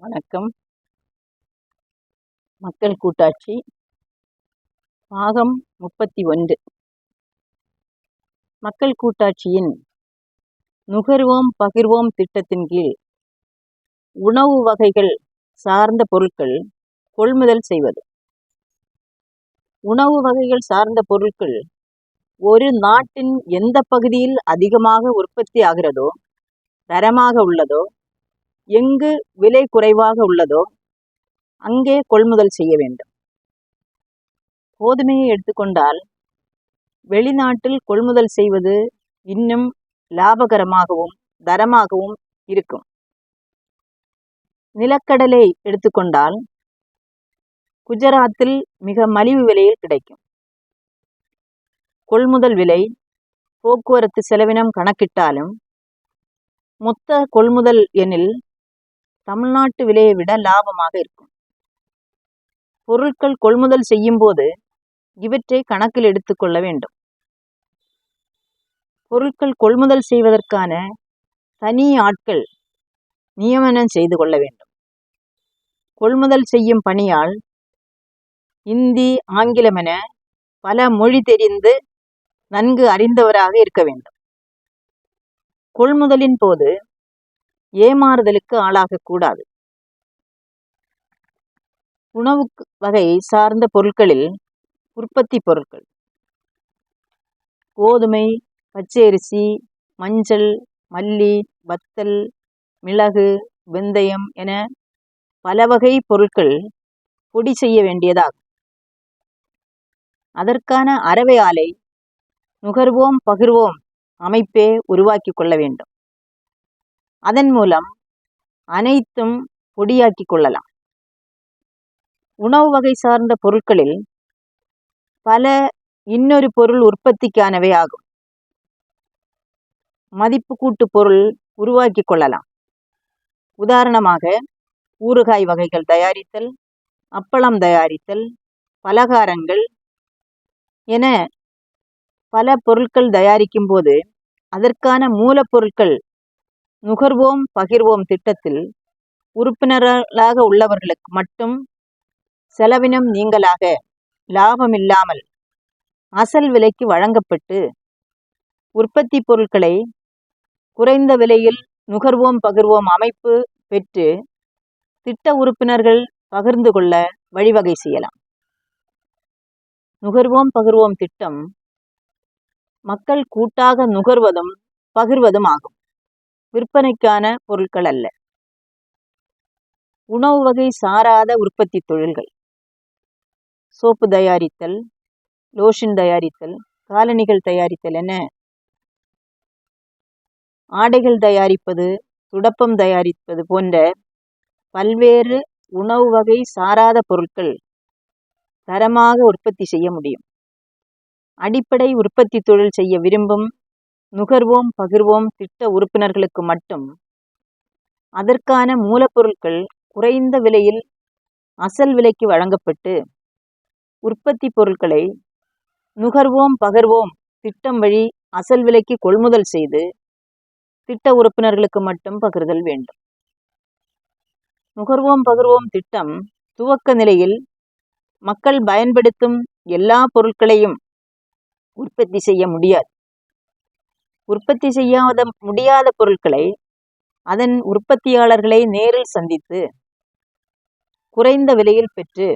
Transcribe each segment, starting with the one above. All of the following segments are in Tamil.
வணக்கம். மக்கள் கூட்டாட்சி. பாகம் முப்பத்தி ஒன்று. மக்கள் கூட்டாட்சியின் நுகர்வோம் பகிர்வோம் திட்டத்தின் கீழ் உணவு வகைகள் சார்ந்த பொருட்கள் கொள்முதல் செய்வது. உணவு வகைகள் சார்ந்த பொருட்கள் ஒரு நாட்டின் எந்த பகுதியில் அதிகமாக உற்பத்தி ஆகிறதோ தரமாக உள்ளதோ எங்கு விலை குறைவாக உள்ளதோ அங்கே கொள்முதல் செய்ய வேண்டும். கோதுமையை எடுத்துக்கொண்டால் வெளிநாட்டில் கொள்முதல் செய்வது இன்னும் லாபகரமாகவும் தரமாகவும் இருக்கும். நிலக்கடலை எடுத்துக்கொண்டால் குஜராத்தில் மிக மலிவு விலையில் கிடைக்கும். கொள்முதல் விலை போக்குவரத்து செலவினம் கணக்கிட்டாலும் மொத்த கொள்முதல் எனில் தமிழ்நாட்டு விலையை விட லாபமாக இருக்கும். பொருட்கள் கொள்முதல் செய்யும் போது இவற்றை கணக்கில் எடுத்துக்கொள்ள வேண்டும். பொருட்கள் கொள்முதல் செய்வதற்கான தனி ஆட்கள் நியமனம் செய்து கொள்ள வேண்டும். கொள்முதல் செய்யும் பணியால் இந்தி ஆங்கிலம் என பல மொழி தெரிந்து நன்கு அறிந்தவராக இருக்க வேண்டும். கொள்முதலின் போது ஏமாறுதலுக்கு ஆளாகக்கூடாது உணவு வகை சார்ந்த பொருட்களில் உற்பத்தி பொருட்கள். கோதுமை பச்சரிசி மஞ்சள் மல்லி வத்தல் மிளகு வெந்தயம் என பல வகை பொருட்கள் பொடி செய்ய வேண்டியதாகும். அதற்கான அறவை ஆலை நுகர்வோம் பகிர்வோம் அமைப்பே உருவாக்கி கொள்ள வேண்டும். அதன் மூலம் அனைத்தும் பொடியாக்கி கொள்ளலாம். உணவு வகை சார்ந்த பொருட்களில் பல இன்னொரு பொருள் உற்பத்திக்கானவை ஆகும். மதிப்பு கூட்டு பொருள் உருவாக்கி கொள்ளலாம். உதாரணமாக ஊறுகாய் வகைகள் தயாரித்தல் அப்பளம் தயாரித்தல் பலகாரங்கள் என பல பொருட்கள் தயாரிக்கும் போது அதற்கான மூலப்பொருட்கள் நுகர்வோம் பகிர்வோம் திட்டத்தில் உறுப்பினர்களாக உள்ளவர்களுக்கு மட்டும் செலவினம் நீங்களாக லாபமில்லாமல் அசல் விலைக்கு வழங்கப்பட்டு உற்பத்தி பொருட்களை குறைந்த விலையில் நுகர்வோம் பகிர்வோம் அமைப்பு பெற்று திட்ட உறுப்பினர்கள் பகிர்ந்து கொள்ள வழிவகை செய்யலாம். நுகர்வோம் பகிர்வோம் திட்டம் மக்கள் கூட்டாக நுகர்வதும் பகிர்வதும் ஆகும். விற்பனைக்கான பொருட்கள் அல்ல. உணவு வகை சாராத உற்பத்தி தொழில்கள். சோப்பு தயாரித்தல் லோஷன் தயாரித்தல் காலணிகள் தயாரித்தல் என. ஆடைகள் தயாரிப்பது துடப்பம் தயாரிப்பது போன்ற பல்வேறு உணவு வகை சாராத பொருட்கள் தரமாக உற்பத்தி செய்ய முடியும். அடிப்படை உற்பத்தி தொழில் செய்ய விரும்பும் நுகர்வோம் பகிர்வோம் திட்ட உறுப்பினர்களுக்கு மட்டும். அதற்கான மூலப்பொருட்கள் குறைந்த விலையில் அசல் விலைக்கு வழங்கப்பட்டு உற்பத்தி பொருட்களை நுகர்வோம் பகிர்வோம் திட்டம் வழி அசல் விலைக்கு கொள்முதல் செய்து திட்ட உறுப்பினர்களுக்கு மட்டும் பகிர்தல் வேண்டும். நுகர்வோம் பகிர்வோம் திட்டம் துவக்க நிலையில் மக்கள் பயன்படுத்தும் எல்லா பொருட்களையும் உற்பத்தி செய்ய முடியாது. உற்பத்தி செய்யாத முடியாத பொருட்களை அதன் உற்பத்தியாளர்களை நேரில் சந்தித்து குறைந்த விலையில் பெற்று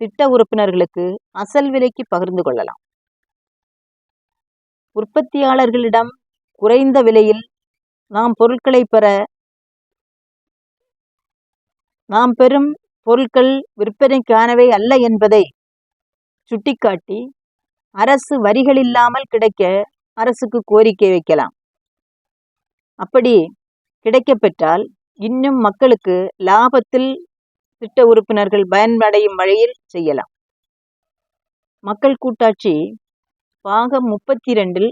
திட்ட உறுப்பினர்களுக்கு அசல் விலைக்கு பகிர்ந்து கொள்ளலாம். உற்பத்தியாளர்களிடம் குறைந்த விலையில் நாம் பொருட்களை பெற நாம் பெறும் பொருட்கள் விற்பனைக்கானவை அல்ல என்பதை சுட்டிக்காட்டி அரசு வரிகள் இல்லாமல் கிடைக்க அரசுக்கு கோரிக்கை வைக்கலாம். அப்படி கிடைக்கப்பெற்றால் இன்னும் மக்களுக்கு லாபத்தில் திட்ட உறுப்பினர்கள் பயனடையும் வழியில் செய்யலாம். மக்கள் கூட்டாட்சி பாகம் முப்பத்தி ரெண்டில்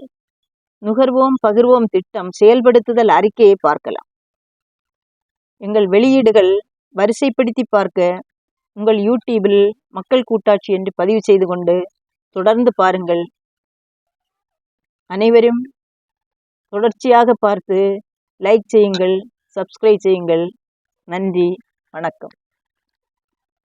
நுகர்வோம் பகிர்வோம் திட்டம் செயல்படுத்துதல் அறிக்கையை பார்க்கலாம். எங்கள் வெளியீடுகள் வரிசைப்படுத்தி பார்க்க உங்கள் யூடியூபில் மக்கள் கூட்டாட்சி என்று பதிவு செய்து கொண்டு தொடர்ந்து பாருங்கள். அனைவரும் தொடர்ச்சியாக பார்த்து லைக் செய்யுங்கள் சப்ஸ்கிரைப் செய்யுங்கள். நன்றி வணக்கம்.